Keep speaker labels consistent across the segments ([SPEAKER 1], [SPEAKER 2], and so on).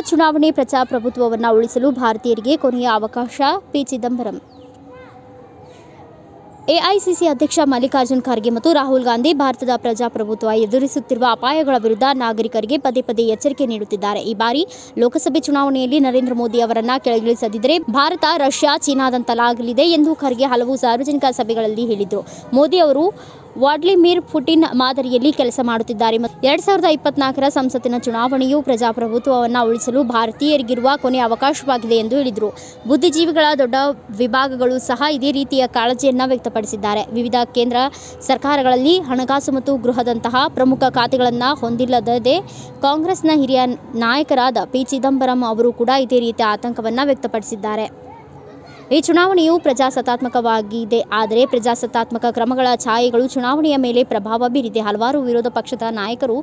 [SPEAKER 1] ಚುನಾವಣೆ ಪ್ರಜಾಪ್ರಭುತ್ವವನ್ನು ಉಳಿಸಲು ಭಾರತೀಯರಿಗೆ ಕೊನೆಯ ಅವಕಾಶ ಪಿ. ಚಿದಂಬರಂ. ಎಐಸಿಸಿ ಅಧ್ಯಕ್ಷ ಮಲ್ಲಿಕಾರ್ಜುನ್ ಖರ್ಗೆ ಮತ್ತು ರಾಹುಲ್ ಗಾಂಧಿ ಭಾರತದ ಪ್ರಜಾಪ್ರಭುತ್ವ ಎದುರಿಸುತ್ತಿರುವ ಅಪಾಯಗಳ ವಿರುದ್ಧ ನಾಗರಿಕರಿಗೆ ಪದೇ ಪದೇ ಎಚ್ಚರಿಕೆ ನೀಡುತ್ತಿದ್ದಾರೆ. ಈ ಬಾರಿ ಲೋಕಸಭೆ ಚುನಾವಣೆಯಲ್ಲಿ ನರೇಂದ್ರ ಮೋದಿ ಅವರನ್ನ ಕೆಳಗಿಳಿಸದಿದ್ದರೆ ಭಾರತ, ರಷ್ಯಾ, ಚೀನಾದಂತಲಾಗಲಿದೆ ಎಂದು ಖರ್ಗೆ ಹಲವು ಸಾರ್ವಜನಿಕ ಸಭೆಗಳಲ್ಲಿ ಹೇಳಿದರು. ಮೋದಿ ಅವರು ವಾಡ್ಲಿಮಿರ್ ಪುಟಿನ್ ಮಾದರಿಯಲ್ಲಿ ಕೆಲಸ ಮಾಡುತ್ತಿದ್ದಾರೆ. ಮತ್ತು ಎರಡ್ ಸಾವಿರದ ಇಪ್ಪತ್ನಾಲ್ಕರ ಸಂಸತ್ತಿನ ಚುನಾವಣೆಯು ಪ್ರಜಾಪ್ರಭುತ್ವವನ್ನು ಉಳಿಸಲು ಭಾರತೀಯರಿಗಿರುವ ಕೊನೆಯ ಅವಕಾಶವಾಗಿದೆ ಎಂದು ಹೇಳಿದರು. ಬುದ್ಧಿಜೀವಿಗಳ ದೊಡ್ಡ ವಿಭಾಗಗಳು ಸಹ ಇದೇ ರೀತಿಯ ಕಾಳಜಿಯನ್ನು ವ್ಯಕ್ತಪಡಿಸಿದ್ದಾರೆ. ವಿವಿಧ ಕೇಂದ್ರ ಸರ್ಕಾರಗಳಲ್ಲಿ ಹಣಕಾಸು ಮತ್ತು ಗೃಹದಂತಹ ಪ್ರಮುಖ ಖಾತೆಗಳನ್ನು ಹೊಂದಿಲ್ಲದೇ ಕಾಂಗ್ರೆಸ್ನ ಹಿರಿಯ ನಾಯಕರಾದ ಪಿ ಚಿದಂಬರಂ ಅವರು ಕೂಡ ಇದೇ ರೀತಿಯ ಆತಂಕವನ್ನು ವ್ಯಕ್ತಪಡಿಸಿದ್ದಾರೆ. ಈ ಚುನಾವಣೆಯು ಪ್ರಜಾಸತ್ತಾತ್ಮಕವಾಗಿದೆ, ಆದರೆ ಪ್ರಜಾಸತ್ತಾತ್ಮಕ ಕ್ರಮಗಳ ಛಾಯೆಗಳು ಚುನಾವಣೆಯ ಮೇಲೆ ಪ್ರಭಾವ ಬೀರಿದೆ. ಹಲವಾರು ವಿರೋಧ ಪಕ್ಷದ ನಾಯಕರು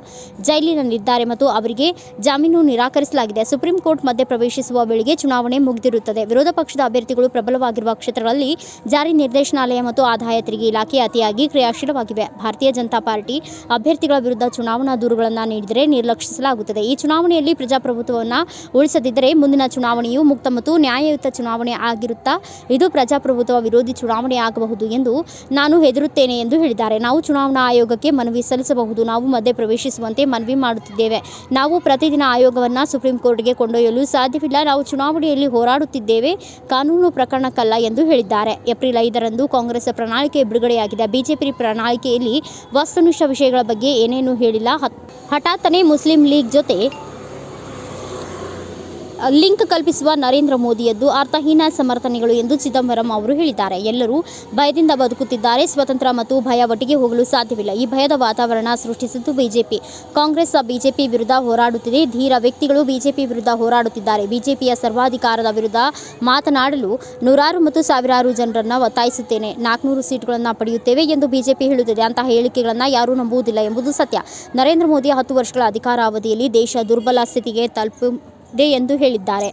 [SPEAKER 1] ಜೈಲಿನಲ್ಲಿದ್ದಾರೆ ಮತ್ತು ಅವರಿಗೆ ಜಾಮೀನು ನಿರಾಕರಿಸಲಾಗಿದೆ. ಸುಪ್ರೀಂ ಕೋರ್ಟ್ ಮಧ್ಯೆ ಪ್ರವೇಶಿಸುವ ವೇಳೆಗೆ ಚುನಾವಣೆ ಮುಗಿದಿರುತ್ತದೆ. ವಿರೋಧ ಪಕ್ಷದ ಅಭ್ಯರ್ಥಿಗಳು ಪ್ರಬಲವಾಗಿರುವ ಕ್ಷೇತ್ರಗಳಲ್ಲಿ ಜಾರಿ ನಿರ್ದೇಶನಾಲಯ ಮತ್ತು ಆದಾಯ ತೆರಿಗೆ ಇಲಾಖೆ ಅತಿಯಾಗಿ ಕ್ರಿಯಾಶೀಲವಾಗಿವೆ. ಭಾರತೀಯ ಜನತಾ ಪಾರ್ಟಿ ಅಭ್ಯರ್ಥಿಗಳ ವಿರುದ್ಧ ಚುನಾವಣಾ ದೂರುಗಳನ್ನು ನೀಡಿದರೆ ನಿರ್ಲಕ್ಷಿಸಲಾಗುತ್ತದೆ. ಈ ಚುನಾವಣೆಯಲ್ಲಿ ಪ್ರಜಾಪ್ರಭುತ್ವವನ್ನು ಉಳಿಸದಿದ್ದರೆ ಮುಂದಿನ ಚುನಾವಣೆಯು ಮುಕ್ತ ಮತ್ತು ನ್ಯಾಯಯುತ ಚುನಾವಣೆ ಆಗಿರುತ್ತಾ ಇದು ಪ್ರಜಾಪ್ರಭುತ್ವ ವಿರೋಧಿ ಚುನಾವಣೆ ಆಗಬಹುದು ಎಂದು ನಾನು ಹೆದರುತ್ತೇನೆ ಎಂದು ಹೇಳಿದ್ದಾರೆ. ನಾವು ಚುನಾವಣಾ ಆಯೋಗಕ್ಕೆ ಮನವಿ ಸಲ್ಲಿಸಬಹುದು. ನಾವು ಮಧ್ಯ ಪ್ರವೇಶಿಸುವಂತೆ ಮನವಿ ಮಾಡುತ್ತಿದ್ದೇವೆ. ನಾವು ಪ್ರತಿದಿನ ಆಯೋಗವನ್ನು ಸುಪ್ರೀಂ ಕೋರ್ಟ್ಗೆ ಕೊಂಡೊಯ್ಯಲು ಸಾಧ್ಯವಿಲ್ಲ. ನಾವು ಚುನಾವಣೆಯಲ್ಲಿ ಹೋರಾಡುತ್ತಿದ್ದೇವೆ. ಕಾನೂನು ಪ್ರಕರಣಕ್ಕಲ್ಲ ಎಂದು ಹೇಳಿದ್ದಾರೆ. ಏಪ್ರಿಲ್ ಐದರಂದು ಕಾಂಗ್ರೆಸ್ ಪ್ರಣಾಳಿಕೆ ಬಿಡುಗಡೆಯಾಗಿದೆ. ಬಿಜೆಪಿ ಪ್ರಣಾಳಿಕೆಯಲ್ಲಿ ವಸ್ತುನಿಷ್ಠ ವಿಷಯಗಳ ಬಗ್ಗೆ ಏನೇನೂ ಹೇಳಿಲ್ಲ. ಹಠಾತ್ತನೆ ಮುಸ್ಲಿಂ ಲೀಗ್ ಜೊತೆ ಲಿಂಕ್ ಕಲ್ಪಿಸುವ ನರೇಂದ್ರ ಮೋದಿಯದ್ದು ಅರ್ಥಹೀನ ಸಮರ್ಥನೆಗಳು ಎಂದು ಚಿದಂಬರಂ ಅವರು ಹೇಳಿದ್ದಾರೆ. ಎಲ್ಲರೂ ಭಯದಿಂದ ಬದುಕುತ್ತಿದ್ದಾರೆ. ಸ್ವತಂತ್ರ ಮತ್ತು ಭಯ ಒಟ್ಟಿಗೆ ಹೋಗಲು ಸಾಧ್ಯವಿಲ್ಲ. ಈ ಭಯದ ವಾತಾವರಣ ಸೃಷ್ಟಿಸಿದ್ದು ಬಿಜೆಪಿ. ಕಾಂಗ್ರೆಸ್ ಬಿಜೆಪಿ ವಿರುದ್ಧ ಹೋರಾಡುತ್ತಿದೆ. ಧೀರ ವ್ಯಕ್ತಿಗಳು ಬಿಜೆಪಿ ವಿರುದ್ಧ ಹೋರಾಡುತ್ತಿದ್ದಾರೆ. ಬಿಜೆಪಿಯ ಸರ್ವಾಧಿಕಾರದ ವಿರುದ್ಧ ಮಾತನಾಡಲು ನೂರಾರು ಮತ್ತು ಸಾವಿರಾರು ಜನರನ್ನು ಒತ್ತಾಯಿಸುತ್ತೇನೆ. ನಾಲ್ಕುನೂರು ಸೀಟುಗಳನ್ನು ಪಡೆಯುತ್ತೇವೆ ಎಂದು ಬಿಜೆಪಿ ಹೇಳುತ್ತಿದೆ. ಅಂತಹ ಹೇಳಿಕೆಗಳನ್ನು ಯಾರೂ ನಂಬುವುದಿಲ್ಲ ಎಂಬುದು ಸತ್ಯ. ನರೇಂದ್ರ ಮೋದಿ ಹತ್ತು ವರ್ಷಗಳ ಅಧಿಕಾರಾವಧಿಯಲ್ಲಿ ದೇಶ ದುರ್ಬಲ ಸ್ಥಿತಿಗೆ ತಲುಪಿದೆ ಎಂದು ಹೇಳಿದ್ದಾರೆ.